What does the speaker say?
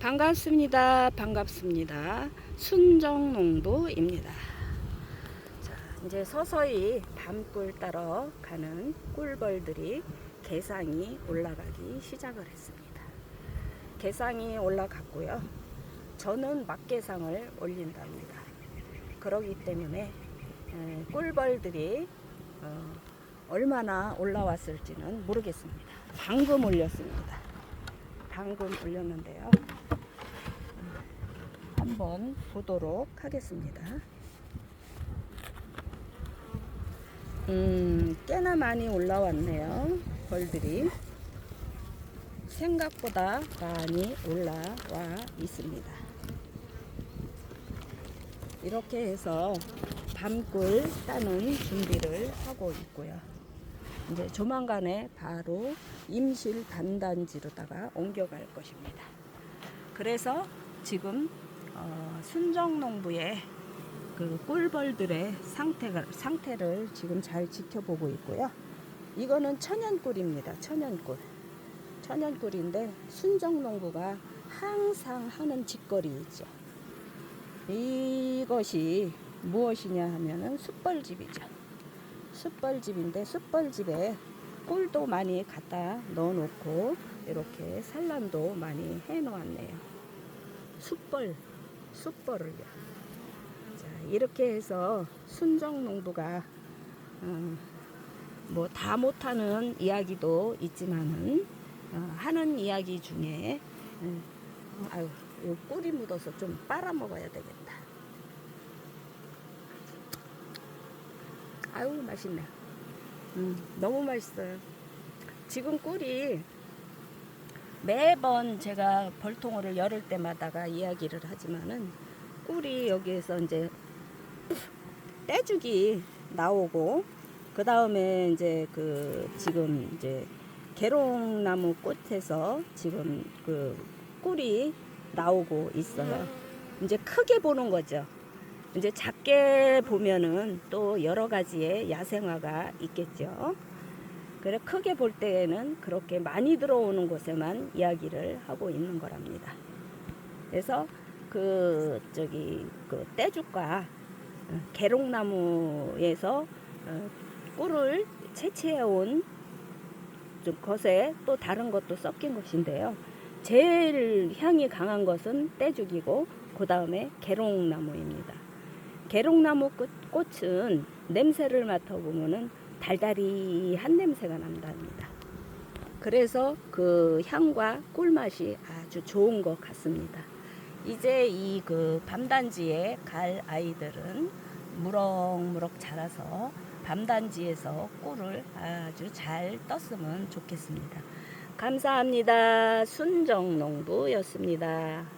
반갑습니다. 반갑습니다. 순정농부입니다. 자, 이제 서서히 밤꿀 따러 가는 꿀벌들이 개상이 올라가기 시작을 했습니다. 개상이 올라갔고요. 저는 막개상을 올린답니다. 그러기 때문에 에, 꿀벌들이 어, 얼마나 올라왔을지는 모르겠습니다. 방금 올렸습니다. 방금 올렸는데요. 한번 보도록 하겠습니다. 음, 꽤나 많이 올라왔네요. 벌들이. 생각보다 많이 올라와 있습니다. 이렇게 해서 밤꿀 따는 준비를 하고 있고요. 이제 조만간에 바로 임실 단단지로다가 옮겨갈 것입니다. 그래서 지금 어, 순정농부의 그 꿀벌들의 상태가, 상태를 지금 잘 지켜보고 있고요. 이거는 천연꿀입니다. 천연꿀. 천연꿀인데 순정농부가 항상 하는 짓거리 있죠. 이것이 무엇이냐 하면은 숯벌집이죠. 숯벌집인데 숯벌집에 꿀도 많이 갖다 넣어놓고 이렇게 산란도 많이 해놓았네요. 숯벌, 숯벌을요. 자, 이렇게 해서 순정 농부가 어, 뭐다 못하는 이야기도 있지만은 어, 하는 이야기 중에 음, 아유, 요 꿀이 묻어서 좀 빨아 먹어야 되겠다. 아유 맛있네. 음, 너무 맛있어요. 지금 꿀이 매번 제가 벌통어를 열을 때마다가 이야기를 하지만은 꿀이 여기에서 이제 떼죽이 나오고 그 다음에 이제 그 지금 이제 계롱나무 꽃에서 지금 그 꿀이 나오고 있어요. 이제 크게 보는 거죠. 이제 작게 보면은 또 여러 가지의 야생화가 있겠죠. 그래 크게 볼 때에는 그렇게 많이 들어오는 곳에만 이야기를 하고 있는 거랍니다. 그래서 그 저기 그 떼죽과 어, 계롱나무에서 어, 꿀을 채취해 온좀 것에 또 다른 것도 섞인 것인데요. 제일 향이 강한 것은 떼죽이고 그 다음에 계롱나무입니다. 계롱나무 꽃, 꽃은 냄새를 맡아보면은 달달이한 냄새가 난답니다. 그래서 그 향과 꿀맛이 아주 좋은 것 같습니다. 이제 이 그 밤단지에 갈 아이들은 무럭무럭 자라서 밤단지에서 꿀을 아주 잘 떴으면 좋겠습니다. 감사합니다. 순정농부였습니다.